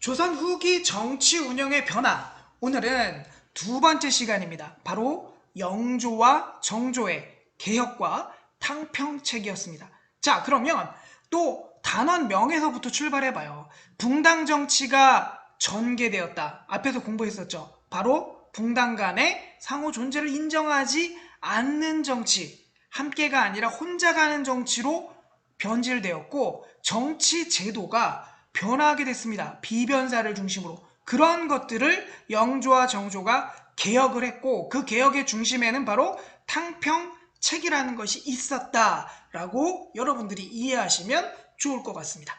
조선 후기 정치 운영의 변화. 오늘은 두 번째 시간입니다. 바로 영조와 정조의 개혁과 탕평책이었습니다. 자, 그러면 또 단원 명에서부터 출발해봐요. 붕당 정치가 전개되었다. 앞에서 공부했었죠. 바로 붕당 간의 상호 존재를 인정하지 않는 정치. 함께가 아니라 혼자 가는 정치로 변질되었고 정치 제도가 변화하게 됐습니다. 비변사를 중심으로 그런 것들을 영조와 정조가 개혁을 했고 그 개혁의 중심에는 바로 탕평책이라는 것이 있었다라고 여러분들이 이해하시면 좋을 것 같습니다.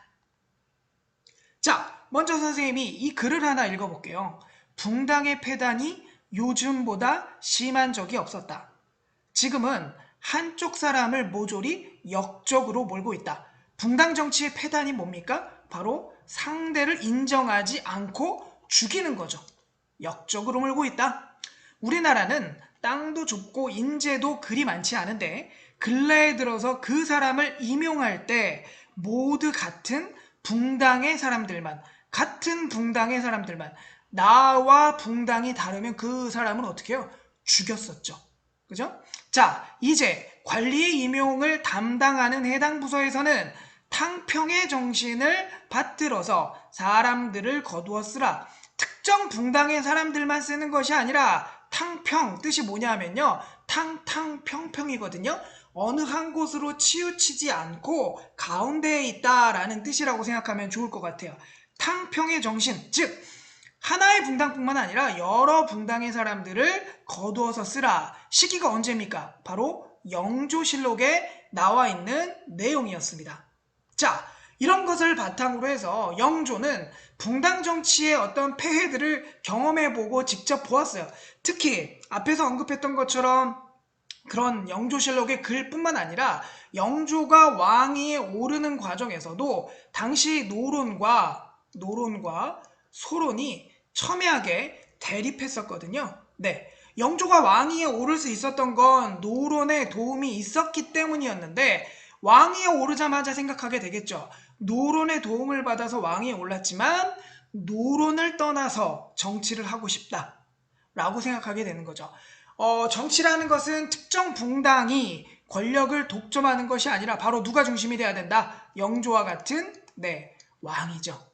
자, 먼저 선생님이 이 글을 하나 읽어볼게요. 붕당의 폐단이 요즘보다 심한 적이 없었다. 지금은 한쪽 사람을 모조리 역적으로 몰고 있다. 붕당 정치의 폐단이 뭡니까? 바로 상대를 인정하지 않고 죽이는 거죠. 역적으로 몰고 있다. 우리나라는 땅도 좁고 인재도 그리 많지 않은데 근래에 들어서 그 사람을 임용할 때 모두 같은 붕당의 사람들만 같은 붕당의 사람들만 나와 붕당이 다르면 그 사람은 어떻게 해요? 죽였었죠. 그죠? 자, 이제 관리의 임용을 담당하는 해당 부서에서는 탕평의 정신을 받들어서 사람들을 거두어 쓰라. 특정 붕당의 사람들만 쓰는 것이 아니라 탕평 뜻이 뭐냐면요. 탕탕평평이거든요. 어느 한 곳으로 치우치지 않고 가운데에 있다라는 뜻이라고 생각하면 좋을 것 같아요. 탕평의 정신, 즉 하나의 붕당뿐만 아니라 여러 붕당의 사람들을 거두어서 쓰라. 시기가 언제입니까? 바로 영조실록에 나와 있는 내용이었습니다. 자, 이런 것을 바탕으로 해서 영조는 붕당 정치의 어떤 폐해들을 경험해보고 직접 보았어요. 특히 앞에서 언급했던 것처럼 그런 영조실록의 글뿐만 아니라 영조가 왕위에 오르는 과정에서도 당시 노론과 노론과 소론이 첨예하게 대립했었거든요. 네. 영조가 왕위에 오를 수 있었던 건 노론의 도움이 있었기 때문이었는데 왕위에 오르자마자 생각하게 되겠죠. 노론의 도움을 받아서 왕위에 올랐지만 노론을 떠나서 정치를 하고 싶다. 라고 생각하게 되는 거죠. 어, 정치라는 것은 특정 붕당이 권력을 독점하는 것이 아니라 바로 누가 중심이 돼야 된다? 영조와 같은 네 왕이죠.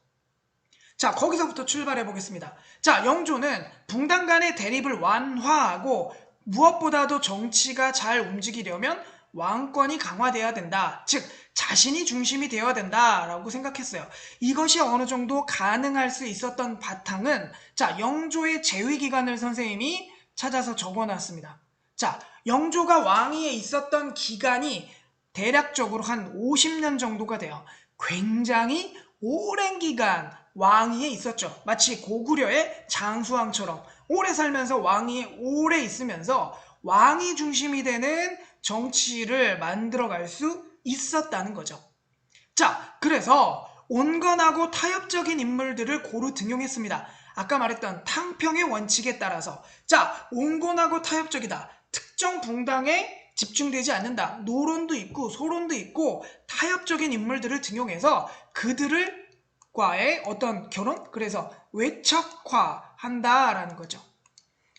자 거기서부터 출발해 보겠습니다. 자 영조는 붕당 간의 대립을 완화하고 무엇보다도 정치가 잘 움직이려면 왕권이 강화돼야 된다. 즉 자신이 중심이 되어야 된다라고 생각했어요. 이것이 어느 정도 가능할 수 있었던 바탕은 자 영조의 재위 기간을 선생님이 찾아서 적어놨습니다. 자 영조가 왕위에 있었던 기간이 대략적으로 한 50년 정도가 돼요. 굉장히 오랜 기간 왕위에 있었죠. 마치 고구려의 장수왕처럼 오래 살면서 왕위에 오래 있으면서 왕이 중심이 되는 정치를 만들어갈 수 있었다는 거죠. 자, 그래서 온건하고 타협적인 인물들을 고루 등용했습니다. 아까 말했던 탕평의 원칙에 따라서 자, 온건하고 타협적이다. 특정 붕당에 집중되지 않는다. 노론도 있고 소론도 있고 타협적인 인물들을 등용해서 그들을 과의 어떤 결혼? 그래서 외척화한다라는 거죠.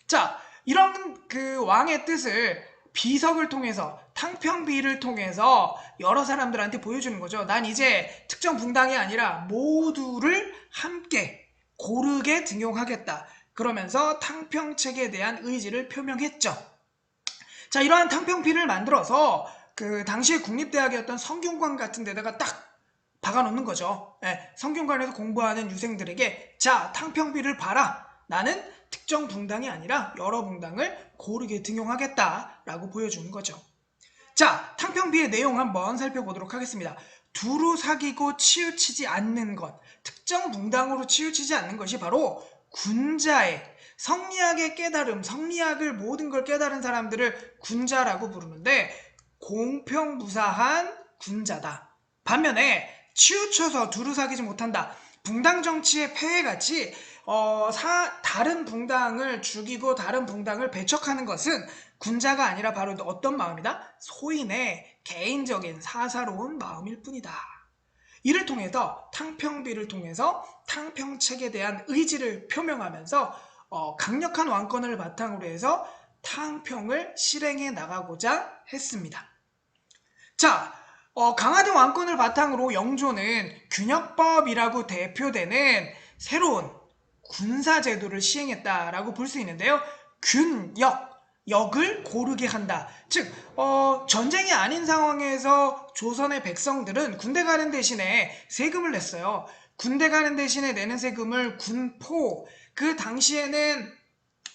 자, 이런 그 왕의 뜻을 비석을 통해서 탕평비를 통해서 여러 사람들한테 보여주는 거죠. 난 이제 특정 붕당이 아니라 모두를 함께 고르게 등용하겠다. 그러면서 탕평책에 대한 의지를 표명했죠. 자, 이러한 탕평비를 만들어서 그 당시의 국립대학이었던 성균관 같은 데다가 딱 박아놓는 거죠. 예, 성균관에서 공부하는 유생들에게 자 탕평비를 봐라. 나는 특정 붕당이 아니라 여러 붕당을 고르게 등용하겠다라고 보여주는 거죠. 자 탕평비의 내용 한번 살펴보도록 하겠습니다. 두루 사귀고 치우치지 않는 것, 특정 붕당으로 치우치지 않는 것이 바로 군자의 성리학의 깨달음, 성리학을 모든 걸 깨달은 사람들을 군자라고 부르는데 공평무사한 군자다. 반면에 치우쳐서 두루 사귀지 못한다. 붕당 정치의 폐해같이 어, 사, 다른 붕당을 죽이고 다른 붕당을 배척하는 것은 군자가 아니라 바로 어떤 마음이다? 소인의 개인적인 사사로운 마음일 뿐이다. 이를 통해서 탕평비를 통해서 탕평책에 대한 의지를 표명하면서 어, 강력한 왕권을 바탕으로 해서 탕평을 실행해 나가고자 했습니다. 자, 어, 강화된 왕권을 바탕으로 영조는 균역법이라고 대표되는 새로운 군사 제도를 시행했다라고 볼 수 있는데요. 균역, 역을 고르게 한다. 즉, 어, 전쟁이 아닌 상황에서 조선의 백성들은 군대 가는 대신에 세금을 냈어요. 군대 가는 대신에 내는 세금을 군포, 그 당시에는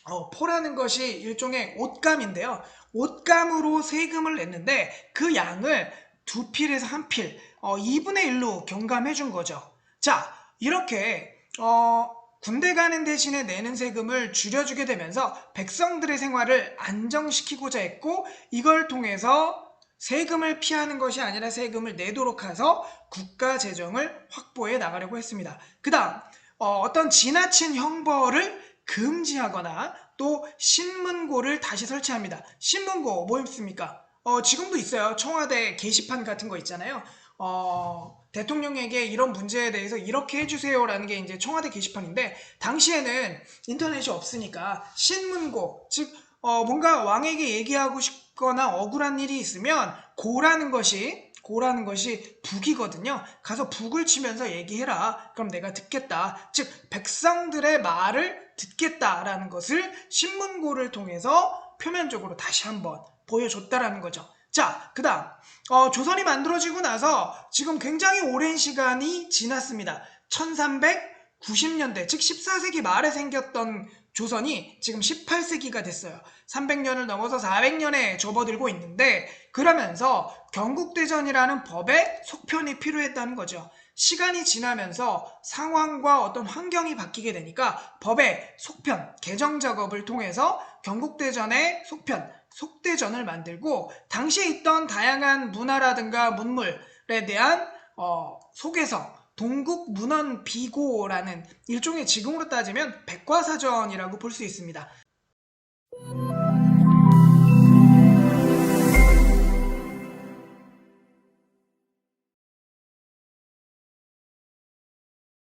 어, 포라는 것이 일종의 옷감인데요. 옷감으로 세금을 냈는데 그 양을 두 필에서 한 필, 어, 2분의 1로 경감해 준 거죠. 자, 이렇게 어, 군대 가는 대신에 내는 세금을 줄여주게 되면서 백성들의 생활을 안정시키고자 했고 이걸 통해서 세금을 피하는 것이 아니라 세금을 내도록 해서 국가 재정을 확보해 나가려고 했습니다. 그 다음 어, 떤 지나친 형벌을 금지하거나 또 신문고를 다시 설치합니다. 신문고 뭐 있습니까? 어, 지금도 있어요. 청와대 게시판 같은 거 있잖아요. 어, 대통령에게 이런 문제에 대해서 이렇게 해주세요라는 게 이제 청와대 게시판인데 당시에는 인터넷이 없으니까 신문고 즉 어, 뭔가 왕에게 얘기하고 싶거나 억울한 일이 있으면 고라는 것이 고라는 것이 북이거든요. 가서 북을 치면서 얘기해라. 그럼 내가 듣겠다. 즉 백성들의 말을 듣겠다라는 것을 신문고를 통해서 표면적으로 다시 한번 보여줬다라는 거죠. 자, 그 다음, 어, 조선이 만들어지고 나서 지금 굉장히 오랜 시간이 지났습니다. 1390년대, 즉 14세기 말에 생겼던 조선이 지금 18세기가 됐어요. 300년을 넘어서 400년에 접어들고 있는데, 그러면서 경국대전이라는 법의 속편이 필요했다는 거죠. 시간이 지나면서 상황과 어떤 환경이 바뀌게 되니까 법의 속편, 개정 작업을 통해서 경국대전의 속편, 속대전을 만들고 당시에 있던 다양한 문화라든가 문물에 대한 어, 속에서 동국 문헌 비고라는 일종의 지금으로 따지면 백과사전이라고 볼 수 있습니다.